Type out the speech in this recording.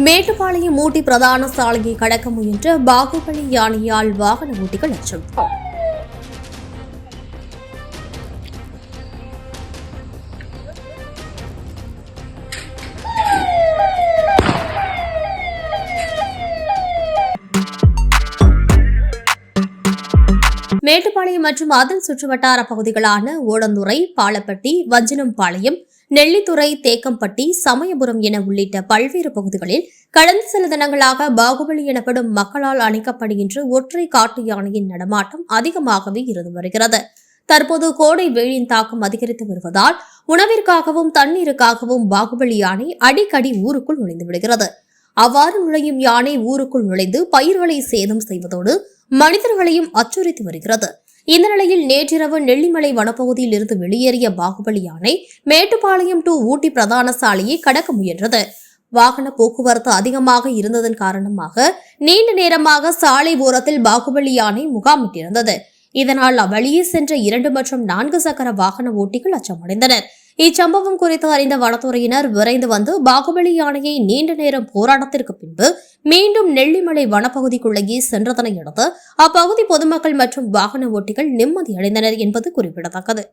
மேட்டுப்பாளையம் ஊட்டி பிரதான சாலையை கடக்க முயன்ற பாகுபலி யானையால் வாகன ஓட்டிகள் அச்சம். மேட்டுப்பாளையம் மற்றும் அதன் சுற்றுவட்டார பகுதிகளான ஓடந்துறை பாலப்பட்டி வஞ்சனம்பாளையம் நெல்லித்துறை தேக்கம்பட்டி சமயபுரம் என உள்ளிட்ட பல்வேறு பகுதிகளில் கடந்த சில தினங்களாக பாகுபலி எனப்படும் மக்களால் அணைக்கப்படுகின்ற ஒற்றை காட்டு யானையின் நடமாட்டம் அதிகமாகவே இருந்து வருகிறது. தற்போது கோடை வெயிலின் தாக்கம் அதிகரித்து வருவதால் உணவிற்காகவும் தண்ணீருக்காகவும் பாகுபலி யானை அடிக்கடி ஊருக்குள் நுழைந்து விடுகிறது. அவ்வாறு நுழையும் யானை ஊருக்குள் நுழைந்து பயிர்களை சேதம் செய்வதோடு மனிதர்களையும் அச்சுறுத்தி வருகிறது. இந்த நிலையில் நேற்றிரவு நெல்லிமலை வனப்பகுதியில் இருந்து வெளியேறிய பாகுபலி யானை மேட்டுப்பாளையம் டு ஊட்டி பிரதான சாலையை கடக்க முயன்றது. வாகன போக்குவரத்து அதிகமாக இருந்ததன் காரணமாக நீண்ட நேரமாக சாலை ஓரத்தில் பாகுபலி யானை முகாமிட்டிருந்தது. இதனால் அவ்வழியே சென்ற இரண்டு மற்றும் நான்கு சக்கர வாகன ஓட்டிகள் அச்சமடைந்தனர். இச்சம்பவம் குறித்து அறிந்த வனத்துறையினர் விரைந்து வந்து பாகுபலி யானையை நீண்ட நேரம் போராட்டத்திற்கு பின்பு மீண்டும் நெல்லிமலை வனப்பகுதிக்குள்ளேயே சென்றதனை அடுத்து அப்பகுதி பொதுமக்கள் மற்றும் வாகன ஓட்டிகள் நிம்மதியடைந்தனர் என்பது குறிப்பிடத்தக்கது.